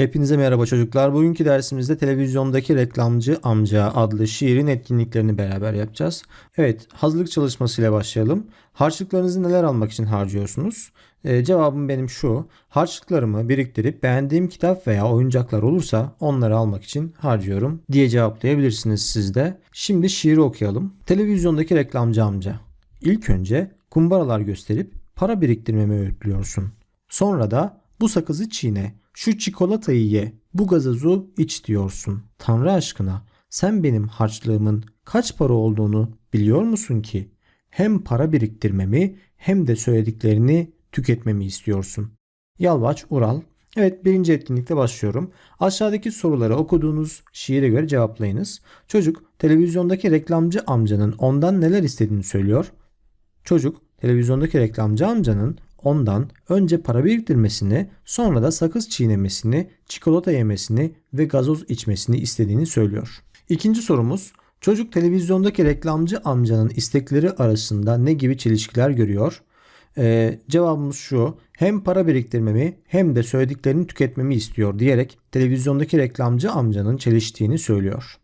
Hepinize merhaba çocuklar. Bugünkü dersimizde televizyondaki reklamcı amca adlı şiirin etkinliklerini beraber yapacağız. Evet, hazırlık çalışmasıyla başlayalım. Harçlıklarınızı neler almak için harcıyorsunuz? Ee, cevabım benim şu. Harçlıklarımı biriktirip beğendiğim kitap veya oyuncaklar olursa onları almak için harcıyorum diye cevaplayabilirsiniz siz de. Şimdi şiiri okuyalım. Televizyondaki reklamcı amca. İlk önce kumbaralar gösterip para biriktirmemi öğütlüyorsun. Sonra da bu sakızı çiğne, şu çikolatayı ye, bu gazozu iç diyorsun. Tanrı aşkına sen benim harçlığımın kaç para olduğunu biliyor musun ki? Hem para biriktirmemi hem de söylediklerini tüketmemi istiyorsun. Yalvaç Ural Evet birinci etkinlikte başlıyorum. Aşağıdaki soruları okuduğunuz şiire göre cevaplayınız. Çocuk televizyondaki reklamcı amcanın ondan neler istediğini söylüyor. Çocuk televizyondaki reklamcı amcanın ondan önce para biriktirmesini, sonra da sakız çiğnemesini, çikolata yemesini ve gazoz içmesini istediğini söylüyor. İkinci sorumuz, çocuk televizyondaki reklamcı amcanın istekleri arasında ne gibi çelişkiler görüyor? Ee, cevabımız şu, hem para biriktirmemi hem de söylediklerini tüketmemi istiyor diyerek televizyondaki reklamcı amcanın çeliştiğini söylüyor.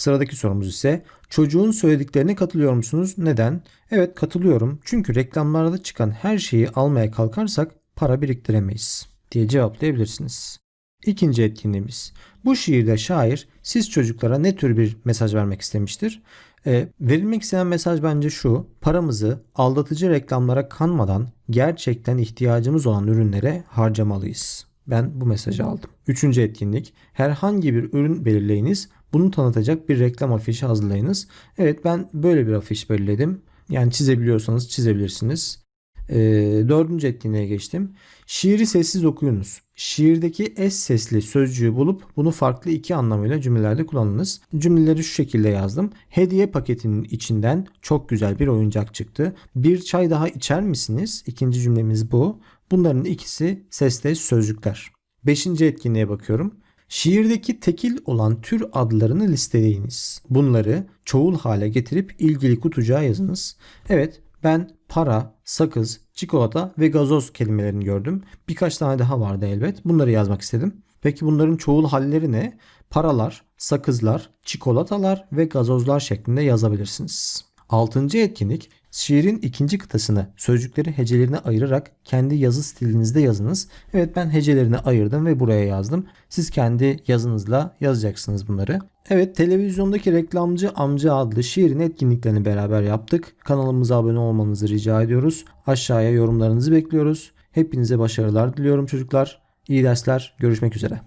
Sıradaki sorumuz ise çocuğun söylediklerine katılıyor musunuz? Neden? Evet katılıyorum. Çünkü reklamlarda çıkan her şeyi almaya kalkarsak para biriktiremeyiz diye cevaplayabilirsiniz. İkinci etkinliğimiz. Bu şiirde şair siz çocuklara ne tür bir mesaj vermek istemiştir? Ee, verilmek istenen mesaj bence şu. Paramızı aldatıcı reklamlara kanmadan gerçekten ihtiyacımız olan ürünlere harcamalıyız. Ben bu mesajı aldım. Üçüncü etkinlik. Herhangi bir ürün belirleyiniz. Bunu tanıtacak bir reklam afişi hazırlayınız. Evet ben böyle bir afiş belirledim. Yani çizebiliyorsanız çizebilirsiniz. Ee, dördüncü etkinliğe geçtim. Şiiri sessiz okuyunuz. Şiirdeki es sesli sözcüğü bulup bunu farklı iki anlamıyla cümlelerde kullanınız. Cümleleri şu şekilde yazdım. Hediye paketinin içinden çok güzel bir oyuncak çıktı. Bir çay daha içer misiniz? İkinci cümlemiz bu. Bunların ikisi sesli sözcükler. Beşinci etkinliğe bakıyorum. Şiirdeki tekil olan tür adlarını listeleyiniz. Bunları çoğul hale getirip ilgili kutucuğa yazınız. Evet ben para, sakız, çikolata ve gazoz kelimelerini gördüm. Birkaç tane daha vardı elbet. Bunları yazmak istedim. Peki bunların çoğul halleri ne? Paralar, sakızlar, çikolatalar ve gazozlar şeklinde yazabilirsiniz. Altıncı etkinlik şiirin ikinci kıtasını sözcükleri hecelerine ayırarak kendi yazı stilinizde yazınız. Evet ben hecelerini ayırdım ve buraya yazdım. Siz kendi yazınızla yazacaksınız bunları. Evet televizyondaki reklamcı amca adlı şiirin etkinliklerini beraber yaptık. Kanalımıza abone olmanızı rica ediyoruz. Aşağıya yorumlarınızı bekliyoruz. Hepinize başarılar diliyorum çocuklar. İyi dersler. Görüşmek üzere.